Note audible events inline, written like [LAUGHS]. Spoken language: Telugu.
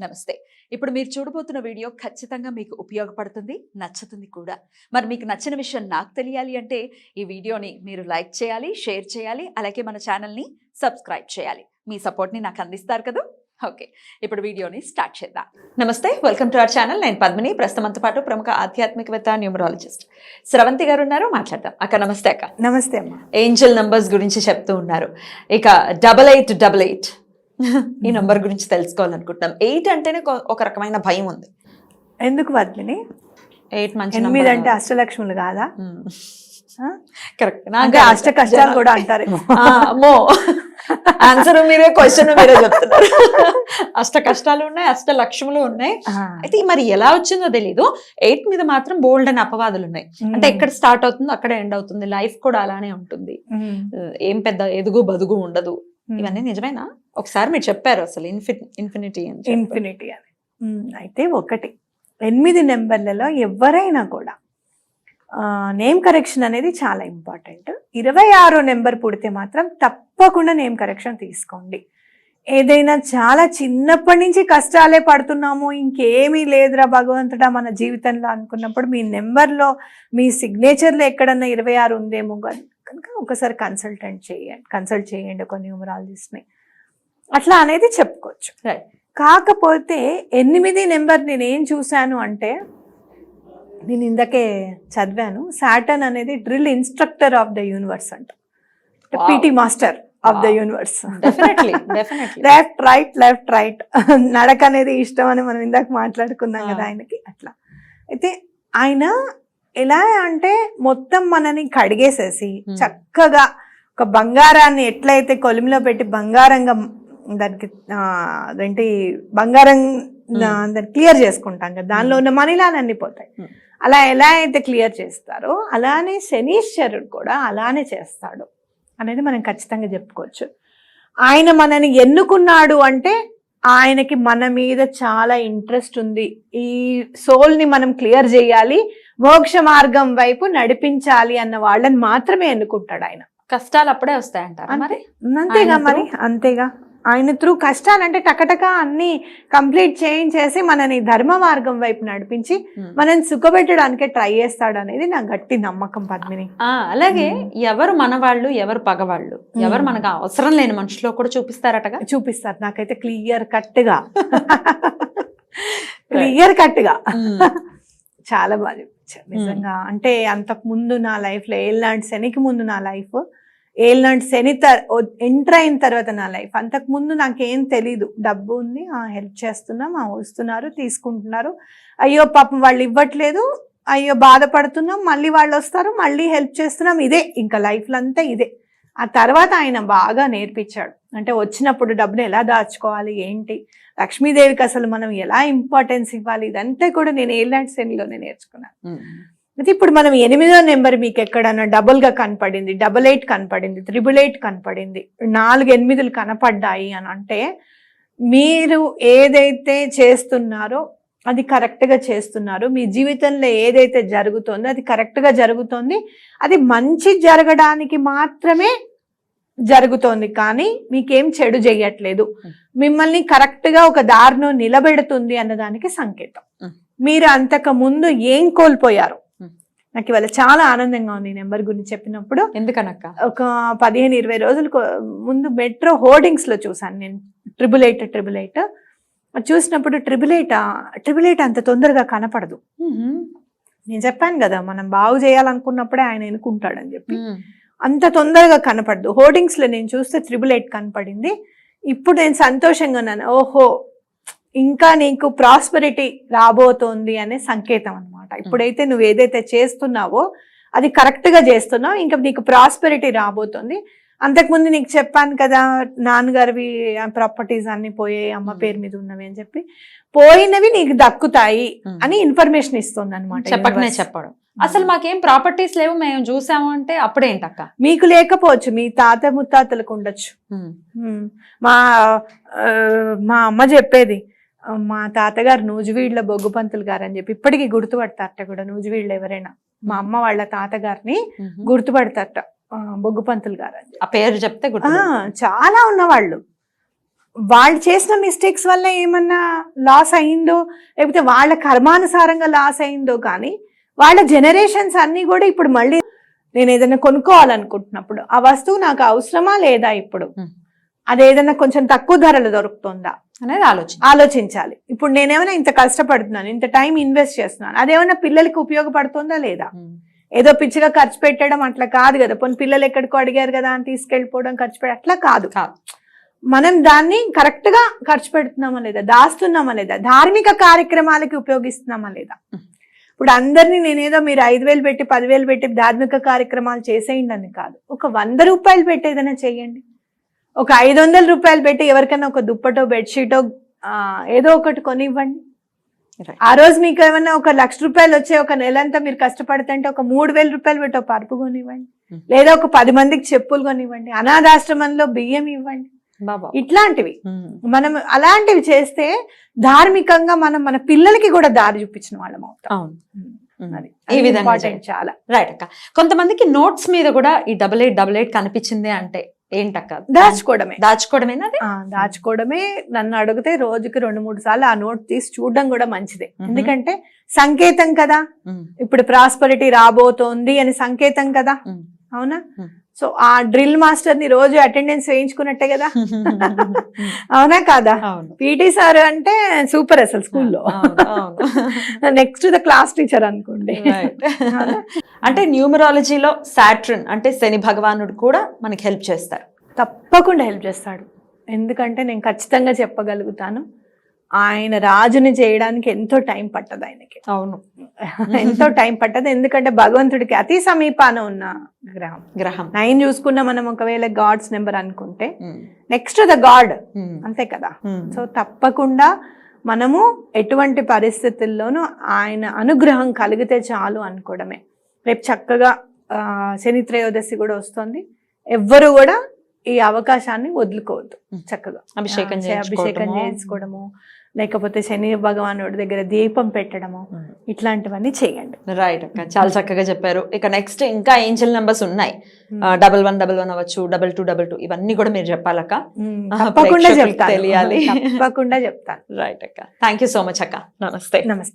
నమస్తే. ఇప్పుడు మీరు చూడబోతున్న వీడియో ఖచ్చితంగా మీకు ఉపయోగపడుతుంది నచ్చుతుంది కూడా. మరి మీకు నచ్చిన విషయం నాకు తెలియాలి అంటే ఈ వీడియోని మీరు లైక్ చేయాలి షేర్ చేయాలి అలాగే మన ఛానల్ని సబ్స్క్రైబ్ చేయాలి. మీ సపోర్ట్ని నాకు అందిస్తారు కదా? ఓకే. ఇప్పుడు వీడియోని స్టార్ట్ చేద్దాం. నమస్తే వెల్కమ్ టు అవర్ ఛానల్. నేను పద్మిని ప్రస్తుతంతో పాటు ప్రముఖ ఆధ్యాత్మికవేత్త న్యూమరాలజిస్ట్. స్రవంతి గారు ఉన్నారు మాట్లాడదాం. అక్క నమస్తే అక్క. నమస్తే అమ్మా. ఏంజల్ నంబర్స్ గురించి చెప్తూ ఉన్నారు. ఇక డబల్ ఎయిట్ డబల్ ఎయిట్ ఈ నంబర్ గురించి తెలుసుకోవాలనుకుంటున్నాం. ఎయిట్ అంటేనే ఒక రకమైన భయం ఉంది. ఎందుకు పద్మిని ఎయిట్ మంచి ఎనిమిది అంటే అష్టలక్ష్ములు కాదా? కరెక్ట్ అంటే అష్ట కష్టాలు కూడా [LAUGHS] అమ్మో. ఆన్సర్ మీరే క్వశ్చన్ మీరే చెప్తున్నారు. అష్ట కష్టాలు ఉన్నాయి అష్ట లక్ష్ములు ఉన్నాయి. అయితే మరి ఎలా వచ్చిందో తెలీదు. ఎయిట్ మీద మాత్రం బోల్డ్ అని అపవాదులు ఉన్నాయి. అంటే ఎక్కడ స్టార్ట్ అవుతుందో అక్కడ ఎండ్ అవుతుంది. లైఫ్ కూడా అలానే ఉంటుంది. ఏం పెద్ద ఎదుగు బదుగు ఉండదు. ఇవన్నీ నిజమేనా? ఒకసారి మీరు చెప్పారు అసలు ఇన్ఫి ఇన్ఫినిటీ అని ఇన్ఫినిటీ అని. అయితే ఒకటి. ఎనిమిది నెంబర్లలో ఎవరైనా కూడా నేమ్ కరెక్షన్ అనేది చాలా ఇంపార్టెంట్ ఇరవై ఆరో నెంబర్ పుడితే మాత్రం తప్పకుండా నేమ్ కరెక్షన్ తీసుకోండి. ఏదైనా చాలా చిన్నప్పటి నుంచి కష్టాలే పడుతున్నాము ఇంకేమీ లేదురా భగవంతుడా మన జీవితంలో అనుకున్నప్పుడు మీ నెంబర్లో మీ సిగ్నేచర్లో ఎక్కడన్నా ఇరవై ఆరు ఉందేమో కనుక ఒకసారి కన్సల్టెంట్ చేయండి కన్సల్ట్ చేయండి ఒక న్యూమరాలజిస్ట్ని అట్లా అనేది చెప్పుకోవచ్చు. కాకపోతే ఎనిమిది నెంబర్ నేను ఏం చూశాను అంటే నేను ఇందాకే చదివాను సాటర్న్ అనేది drill instructor of the universe అంట. PT master of the. Universe left right left right నడక అనేది ఇష్టం అని మనం ఇందాక మాట్లాడుకున్నాం కదా Ah. ఆయనకి అట్లా అయితే ఆయన ఎలా అంటే మొత్తం మనని కడిగేసేసి Hmm. చక్కగా ఒక బంగారాన్ని ఎట్లయితే కొలిమిలో పెట్టి బంగారంగా దానికి అదేంటి బంగారం. దాన్ని క్లియర్ చేసుకుంటాం కదా. దానిలో ఉన్న మనీలాలన్నీ పోతాయి. Hmm. అలా ఎలా అయితే క్లియర్ చేస్తారో అలానే శనీశ్వరుడు కూడా అలానే చేస్తాడు అనేది మనం ఖచ్చితంగా చెప్పుకోవచ్చు. ఆయన మనని ఎన్నుకున్నాడు అంటే ఆయనకి మన మీద చాలా ఇంట్రెస్ట్ ఉంది. ఈ సోల్ని మనం క్లియర్ చేయాలి మోక్ష మార్గం వైపు నడిపించాలి అన్న వాళ్ళని మాత్రమే ఎన్నుకుంటాడు ఆయన. కష్టాలు అప్పుడే వస్తాయంటారా. మరి? అంతేగా మరి. అంతేగా. ఆయన త్రూ కష్టాలంటే టకటక అన్ని కంప్లీట్ చేయించేసి మనని ధర్మ మార్గం వైపు నడిపించి Hmm. మనని సుఖపెట్టడానికే ట్రై చేస్తాడు అనేది నా గట్టి నమ్మకం పద్మిని. అలాగే Hmm. ఎవరు మనవాళ్ళు ఎవరు పగవాళ్ళు? ఎవరు Hmm. మనకు అవసరం లేని మనుషులో కూడా చూపిస్తారటగా? చూపిస్తారు. నాకైతే క్లియర్ కట్గా. [LAUGHS] క్లియర్ కట్గా. చాలా బాగా నిజంగా. అంటే అంతకు ముందు నా లైఫ్లో ఏళ్ళనాటి శనికి ముందు నా లైఫ్. ఏళ్ళనాటి శని ఎంటర్ అయిన తర్వాత నా లైఫ్. అంతకు ముందు నాకేం తెలీదు. డబ్బు ఉంది హెల్ప్ చేస్తున్నాం ఆ వస్తున్నారు తీసుకుంటున్నారు. అయ్యో పాపం వాళ్ళు ఇవ్వట్లేదు. అయ్యో బాధపడుతున్నాం మళ్ళీ వాళ్ళు వస్తారు మళ్ళీ హెల్ప్ చేస్తున్నాం. ఇదే ఇంకా లైఫ్లో అంతా ఇదే. ఆ తర్వాత ఆయన బాగా నేర్పించాడు. అంటే వచ్చినప్పుడు డబ్బును ఎలా దాచుకోవాలి ఏంటి? లక్ష్మీదేవికి అసలు మనం ఎలా ఇంపార్టెన్స్ ఇవ్వాలి? ఇదంతా కూడా నేను ఏలాంటి శనిలోనే నేర్చుకున్నాను. అయితే ఇప్పుడు మనం ఎనిమిదో నెంబర్ మీకు ఎక్కడన్నా డబుల్గా కనపడింది డబల్ ఎయిట్ కనపడింది త్రిబుల్ ఎయిట్ కనపడింది నాలుగు ఎనిమిదిలు కనపడ్డాయి అని అంటే మీరు ఏదైతే చేస్తున్నారో అది కరెక్ట్గా చేస్తున్నారు. మీ జీవితంలో ఏదైతే జరుగుతుందో అది కరెక్ట్గా జరుగుతోంది. అది మంచి జరగడానికి మాత్రమే జరుగుతోంది కానీ మీకేం చెడు చెయ్యట్లేదు మిమ్మల్ని కరెక్ట్గా ఒక దారిలో నిలబెడుతుంది అన్నదానికి సంకేతం. మీరు అంతకు ముందు ఏం కోల్పోయారు. నాకు ఇవాళ చాలా ఆనందంగా ఉంది నెంబర్ గురించి చెప్పినప్పుడు. ఎందుకనక్క? ఒక పదిహేను ఇరవై రోజుల ముందు మెట్రో హోర్డింగ్స్లో చూసాను నేను. Triple eight triple eight. చూసినప్పుడు ట్రిపుల్ ఎయిట్ ట్రిపుల్ ఎయిట్ అంత తొందరగా కనపడదు. నేను చెప్పాను కదా మనం బాగు చేయాలనుకున్నప్పుడే ఆయన ఎన్నుకుంటాడని చెప్పి. అంత తొందరగా కనపడదు. హోర్డింగ్స్లో నేను చూస్తే త్రిబుల్ ఎయిట్ కనపడింది. ఇప్పుడు నేను సంతోషంగా ఉన్నాను. ఓహో ఇంకా నీకు ప్రాస్పరిటీ రాబోతోంది అనే సంకేతం అన్నమాట. ఇప్పుడైతే నువ్వు ఏదైతే చేస్తున్నావో అది కరెక్ట్గా చేస్తున్నావు. ఇంకా నీకు ప్రాస్పెరిటీ రాబోతుంది. అంతకుముందు నీకు చెప్పాను కదా నాన్నగారివి ప్రాపర్టీస్ అన్ని పోయాయి అమ్మ. పేరు మీద ఉన్నవి అని చెప్పి. పోయినవి నీకు దక్కుతాయి అని ఇన్ఫర్మేషన్ ఇస్తుంది అనమాట చెప్పకనే చెప్పడం. అసలు మాకేం ప్రాపర్టీస్ లేవు మేము చూసాము అంటే అప్పుడేంటక్క? మీకు లేకపోవచ్చు మీ తాత ముత్తాతలకు ఉండొచ్చు. మా మా అమ్మ చెప్పేది మా తాతగారు నూజివీడ్ల బొగ్గుపంతులు గారు అని చెప్పి ఇప్పటికీ గుర్తుపడతారట కూడా నూజివీడ్లో ఎవరైనా. మా అమ్మ వాళ్ళ తాతగారిని గుర్తుపడతారట బొగ్గుపంతులు గారు అని. ఆ పేరు చెప్తే చాలా ఉన్నవాళ్ళు. వాళ్ళు చేసిన మిస్టేక్స్ వల్ల ఏమన్నా లాస్ అయిందో లేకపోతే వాళ్ళ కర్మానుసారంగా లాస్ అయిందో కానీ వాళ్ళ జనరేషన్స్ అన్ని కూడా ఇప్పుడు మళ్ళీ నేను ఏదైనా కొనుక్కోవాలనుకుంటున్నప్పుడు ఆ వస్తువు నాకు అవసరమా లేదా ఇప్పుడు. అది ఏదైనా కొంచెం తక్కువ ధరలు దొరుకుతుందా? అనేది ఆలోచన ఆలోచించాలి. ఇప్పుడు నేనేమైనా ఇంత కష్టపడుతున్నాను ఇంత టైం ఇన్వెస్ట్ చేస్తున్నాను అదేమైనా పిల్లలకి ఉపయోగపడుతుందా లేదా. ఏదో పిచ్చిగా ఖర్చు పెట్టడం అట్లా కాదు కదా. పోనీ పిల్లలు ఎక్కడికో అడిగారు కదా అని తీసుకెళ్ళిపోవడం ఖర్చు పెట్టడం అట్లా కాదు. మనం దాన్ని కరెక్ట్గా ఖర్చు పెడుతున్నామా లేదా? దాస్తున్నామా లేదా? ధార్మిక కార్యక్రమాలకి ఉపయోగిస్తున్నామా లేదా. ఇప్పుడు అందరినీ నేనేదో మీరు ఐదు వేలు పెట్టి పదివేలు పెట్టి ధార్మిక కార్యక్రమాలు చేసేయండి అని కాదు. ఒక వంద రూపాయలు పెట్టి ఏదైనా చేయండి. ఒక ఐదు వందల రూపాయలు పెట్టి ఎవరికైనా ఒక దుప్పటో బెడ్షీటో ఏదో ఒకటి కొనివ్వండి. ఆ రోజు మీకు ఏమన్నా ఒక లక్ష రూపాయలు వచ్చే ఒక నెలంతా మీరు కష్టపడుతుంటే ఒక మూడు వేల రూపాయలు పెట్టి ఒక పరుపు కొనివ్వండి. Hmm. లేదా ఒక పది మందికి చెప్పులు కొనివ్వండి. అనాథాశ్రమంలో బియ్యం ఇవ్వండి. ఇట్లాంటివి. ఉమ్. మనం అలాంటివి చేస్తే ధార్మికంగా మనం మన పిల్లలకి కూడా దారి చూపించిన వాళ్ళం అవుతాం. అది ఈ విధంగా చాలా. రైట్ అక్క. కొంతమందికి నోట్స్ మీద కూడా ఈ డబల్ ఎయిట్ డబల్ ఎయిట్ కనిపించింది అంటే ఏంటక్క దాచుకోవడమే దాచుకోవడమేనా దాచుకోవడమే నన్ను అడిగితే రోజుకి రెండు మూడు సార్లు ఆ నోట్ తీసి చూడడం కూడా మంచిదే. ఎందుకంటే సంకేతం కదా. ఇప్పుడు ప్రాస్పరిటీ రాబోతోంది అని సంకేతం కదా. అవునా. సో ఆ డ్రిల్ మాస్టర్ని రోజు అటెండెన్స్ వేయించుకున్నట్టే కదా? అవునా కాదా? పీటీ సార్ అంటే సూపర్ అసలు స్కూల్లో. నెక్స్ట్ ద క్లాస్ టీచర్ అనుకోండి. అంటే న్యూమరాలజీలో సాట్రన్ అంటే శని భగవానుడు కూడా మనకి హెల్ప్ చేస్తారు. తప్పకుండా హెల్ప్ చేస్తాడు. ఎందుకంటే నేను ఖచ్చితంగా చెప్పగలుగుతాను. ఆయన రాజుని చేయడానికి ఎంతో టైం పట్టదు ఆయనకి. అవును. ఎంతో టైం పట్టదు. ఎందుకంటే భగవంతుడికి అతి సమీపాన ఉన్న గ్రహం. గ్రహం. నైన్ చూసుకున్న మనం ఒకవేళ గాడ్స్ నెంబర్ అనుకుంటే. Next the God. అంతే కదా. సో తప్పకుండా మనము ఎటువంటి పరిస్థితుల్లోనూ ఆయన అనుగ్రహం కలిగితే చాలు అనుకోవడమే. రేపు చక్కగా శని త్రయోదశి కూడా వస్తుంది. ఎవ్వరు కూడా ఈ అవకాశాన్ని వదులుకోవద్దు. చక్కగా. అభిషేకం అభిషేకం. చేసుకోవడము లేకపోతే శని భగవానుడి దగ్గర దీపం పెట్టడము ఉమ్. ఇట్లాంటివన్నీ చేయండి. రైట్ అక్క. చాలా చక్కగా చెప్పారు. ఇక నెక్స్ట్ ఇంకా ఏంజల్ నెంబర్స్ ఉన్నాయి. డబల్ వన్ డబల్ వన్ అవ్వచ్చు డబల్ టూ డబల్ టూ ఇవన్నీ కూడా మీరు చెప్పాలక్క. ఆహా, తప్పకుండా చెప్తాను. తెలియాలి. తప్పకుండా చెప్తాను. [LAUGHS] రైట్ అక్క. థ్యాంక్ యూ సో మచ్ అక్క. నమస్తే. నమస్తే.